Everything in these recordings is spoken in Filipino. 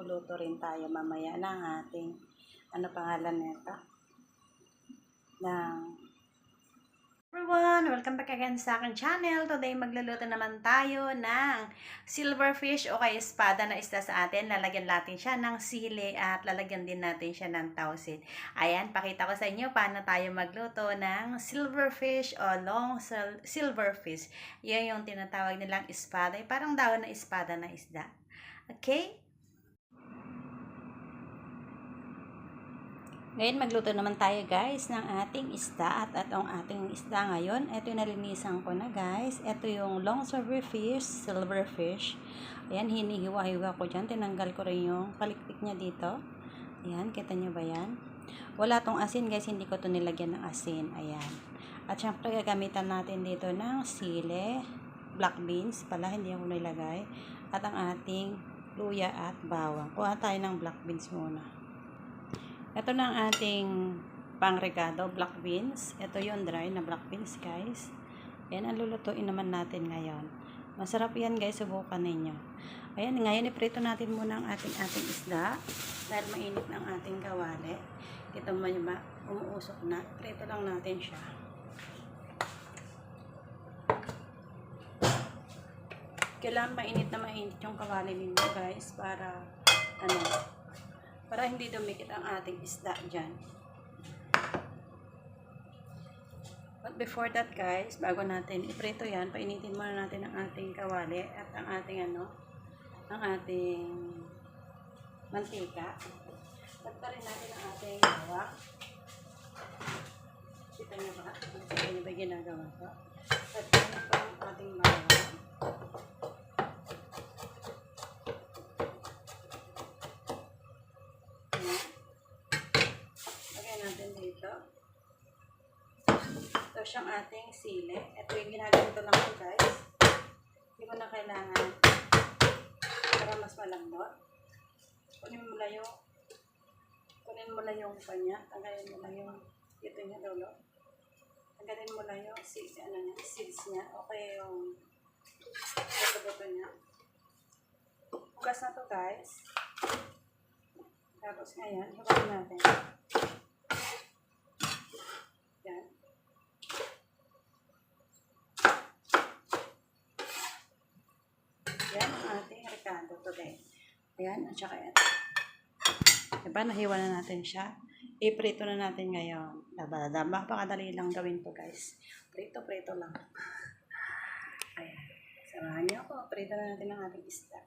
magluluto rin tayo mamaya ng ating, ano pangalan nito? Ng Everyone, welcome back again sa aking channel. Today, magluluto naman tayo ng silverfish o kaya espada na isda sa atin. Lalagyan natin siya ng sili at lalagyan din natin siya ng tausit. Ayan, pakita ko sa inyo paano tayo magluto ng silverfish o long sil- silverfish. Yan yung tinatawag nilang espada. Parang dahon na espada na isda. Okay? Ngayon, magluto naman tayo guys ng ating isda at atong ating isda ngayon. Ito yung nalinisan ko na guys. Ito yung long silverfish, silverfish. Ayan, hinihiwa-hiwa ko dyan. Tinanggal ko rin yung palikpik niya dito. Ayan, kita nyo ba yan? Wala tong asin guys, hindi ko to nilagyan ng asin. Ayan. At syempre, gagamitan natin dito ng sile, black beans pala, hindi ako nilagay. At ang ating luya at bawang. Kuha tayo ng black beans muna. Ito na ang ating pangregado, black beans. Ito yung dry na black beans, guys. Ayan, ang lulutuin naman natin ngayon. Masarap yan, guys. Subukan ninyo. Ayan, ngayon iprito natin muna ang ating ating isda. Dahil mainit ng ating kawali. Ito may ba, umuusok na. Prito lang natin siya. Kailangan mainit na mainit yung kawali ninyo, guys. Para, ano, para hindi dumikit ang ating isda dyan. But before that guys, bago natin iprito yan, painitin muna natin ang ating kawali at ang ating ano, ang ating mantika. Tagta rin natin ang ating hawak. Kita niyo ba? Kita niyo ba ginagawa ko? Tagta na po ang ating bawang. Dito. Ito siyang ating sili. Ito yung ginaganito lang ko guys. Hindi ko na kailangan para mas malambot. Kunin mo lang yung kunin mo lang yung kanya. Tanggalin mo lang yung ito niya dulo. Tanggalin mo lang yung seeds, ano niya, seeds niya. Okay yung buto-buto niya. Hugas na to guys. Tapos ngayon, hiwain natin. Yan. Yan ang ating recado today. Ayan, at saka yan. Diba, nahiwa na natin siya. I-prito na natin ngayon. Daba-daba. Napakadali lang gawin to guys. Prito-prito lang. Ayan. Samahan niyo ako. Prito na natin ang ating isda.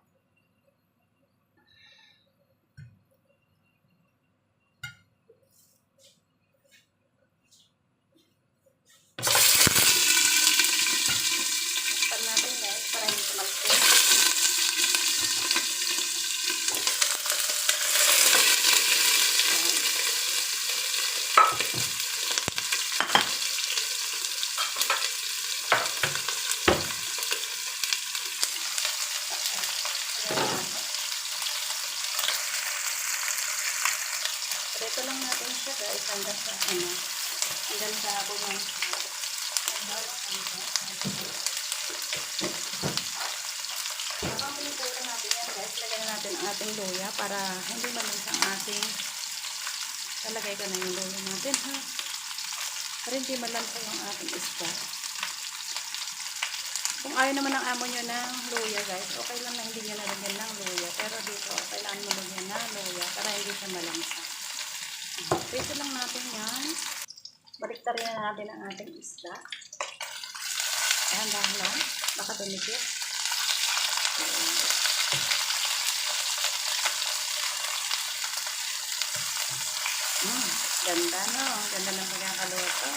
Pag natin guys, para hindi tumalsik. Ayan. Ito lang natin siya guys hanggang sa ano, hanggang sa bumangsa. Habang pinupulo natin yan guys, lagyan na natin ang ating luya para hindi malansa ang ating talagay ko na yung luya natin ha. Para hindi malansa yung ating isda. Kung ayaw naman ang amo nyo ng luya guys, okay lang na hindi nyo nalagyan ng luya. Pero dito, kailangan mo lagyan ng luya para hindi siya malansa. Pwede lang natin yan. Baliktarin na natin ang ating isda. Ayan, dahan lang. Baka dumikit. Mm, ganda no. Ganda ng pagkakaluto.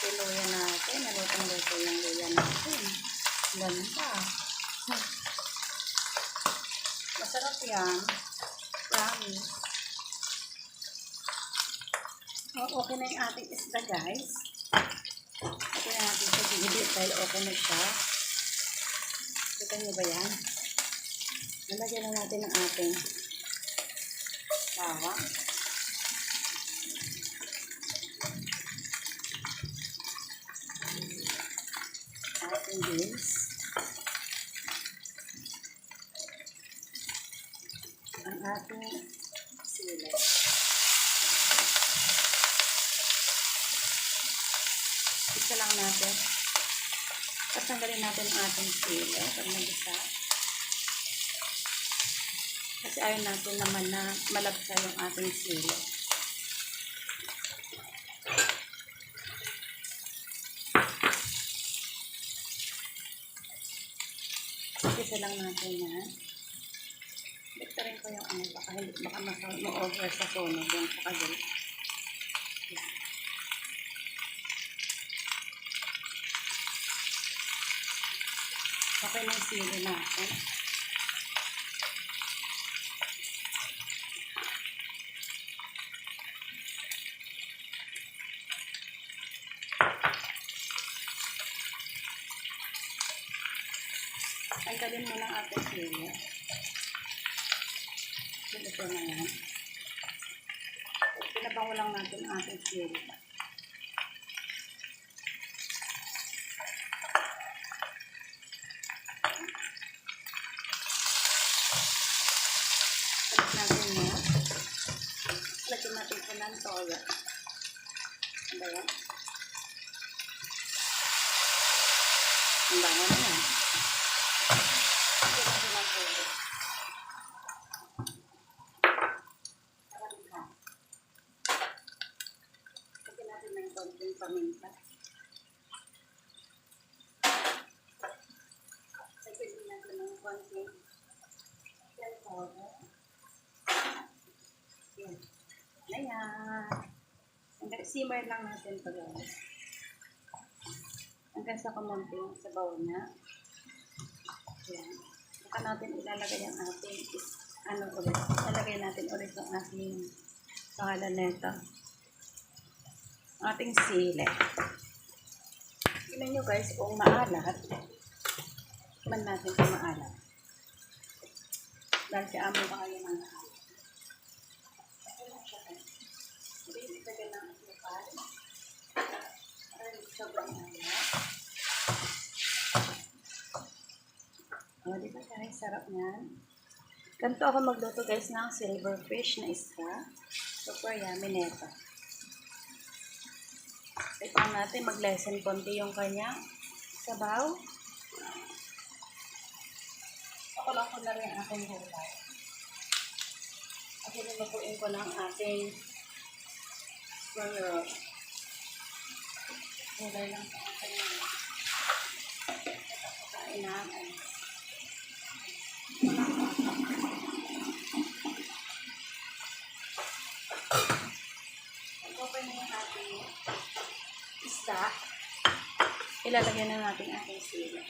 Piluya natin. Nalutong-luto yung luya natin. Ganda. Masarap yan. Promise. Oh, okay na yung ating isda guys. Okay na natin siya gigibit dahil okay na siya. Kita niyo ba yan? Nalagyan na natin ang ating bawang. Ating beans. ang ating sili. Isa lang natin. At tanggalin natin ang ating sili pag nag-isa. Kasi ayaw natin naman na malagsa yung ating sili. Isa lang natin yan. Buktarin ko yung ano, baka, baka ma-over sa sunog yung sa. Okay na sili natin. Tanggalin mo ng ating sili. Ito na yan. Pinabango lang natin ang ating sili. Balik natin mo. Lagyan natin po ng toyo. Ano ba yan? Ang bango na yan. Lagyan natin ng toyo. Lagyan natin ng konting paminta. Lagyan din natin ng konting yan powder. Yan. Ayan. Hanggang simmer lang natin ito guys. Hanggang sa kumunting sabaw na. Yan. Saka natin ilalagay ang ating ano ulit. Ilalagay natin ulit ang ating pangalan nito. Ang ating sili. Tingnan nyo guys kung maalat. Tikman natin kung maalat. Dahil sa amo kaya ng maalat. Okay lang siya guys. Ilagay ng asukal. Para sobrang alat. O, di ba guys? Sarap niyan. Ganito ako magluto guys ng silverfish na isda. Super yummy neto. Ito natin mag-lessen konti yung kanya sabaw. Ako lang ko na rin ang aking gulay. At lulutuin ko ng ating roll. Gulay lang sa aking kain namin. Isda. Ilalagay na natin ating sili.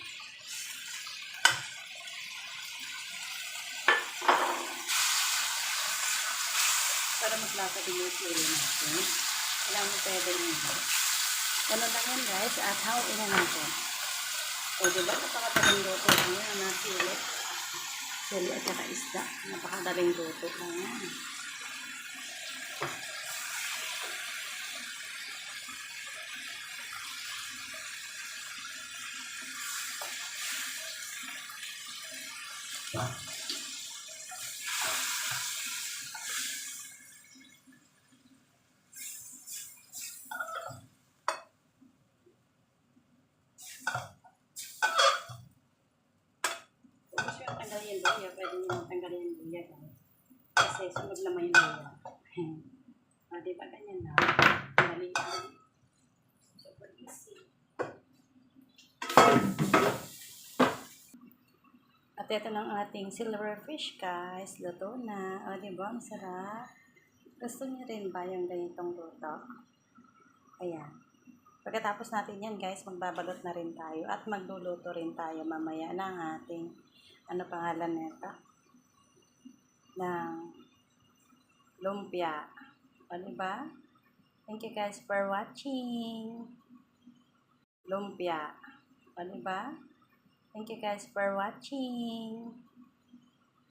Para mas lasa din yung sili natin. Mo pwede nito. Ano lang yan guys, at hawin na natin. O diba, napakadaling luto lang yan na sili. Sili at saka isda. Napakadaling luto lang yan. Luya, pwede nyo tanggalin yung luya. guys. Kasi sunog naman yung luya. o, di ba ganyan na? Dali lang. Super easy. At ito ng ating silverfish, guys. Luto na. O, di ba? Ang sarap. Gusto niyo rin ba yung ganitong luto? Ayan. Pagkatapos natin yan, guys, magbabalot na rin tayo at magluluto rin tayo mamaya ng ating, ano pangalan nito? Ng lumpia. O, diba? Thank you guys for watching. Lumpia. O, diba? Thank you guys for watching.